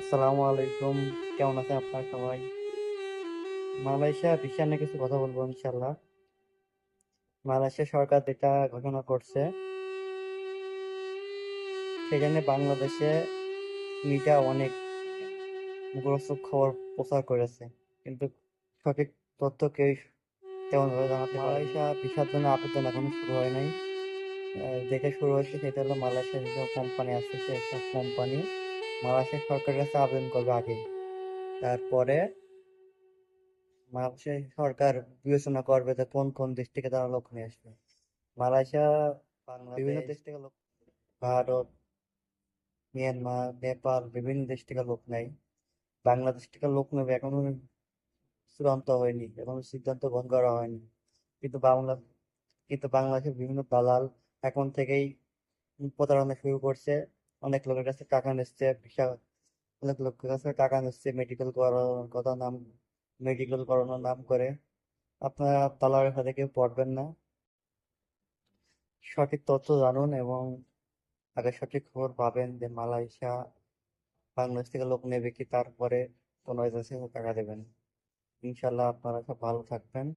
আসসালামু আলাইকুম। কেমন আছেন আপনারা সবাই? মালয়েশিয়া ভিসা নিয়ে কিছু কথা বলব ইনশাল্লাহ মালয়েশিয়া সরকার যেটা ঘোষণা করছে, সেখানে বাংলাদেশে মিডিয়া অনেক মুখরোচক খবর প্রচার করেছে। কিন্তু সঠিক তথ্য কেউ তেমন ভাবে জানাতে মালয়েশিয়া ভিসার জন্য আবেদন এখনও শুরু হয় নাই। যেটা শুরু হয়েছে সেটা হলো মালয়েশিয়ার যেসব কোম্পানি আছে সেসব কোম্পানি মালয়েশিয়া সরকারের কাছে আবেদন করবে আগে। তারপরে মালয়েশিয়া সরকার বিবেচনা করবে যে কোন কোন দেশ থেকে তারা লোক নিয়ে আসবে। মালয়েশিয়া বিভিন্ন দেশ থেকে লোক ভারত মিয়ানমার নেপাল বিভিন্ন দেশ থেকে লোক নেয়। বাংলাদেশ থেকে লোক নেবে এখনও চূড়ান্ত হয়নি এখনও সিদ্ধান্ত গ্রহণ করা হয়নি। কিন্তু বাংলা কিন্তু বাংলাদেশের বিভিন্ন দালাল এখন থেকেই প্রতারণা শুরু করছে। অনেক লোকের কাছে টাকা নিচ্ছে ভিসা অনেক লোকের কাছে টাকা নিচ্ছে মেডিকেল করানোর কথা নাম মেডিকেল করানোর নাম করে। আপনারা তালার সাথে কেউ পড়বেন না। সঠিক তথ্য জানুন এবং আগে সঠিক খবর পাবেন যে মালয়েশিয়া বাংলাদেশ থেকে লোক নেবে কি, তারপরে কোনো এজেন্সি টাকা দেবেন। ইনশাল্লাহ আপনারা সব ভালো থাকবেন।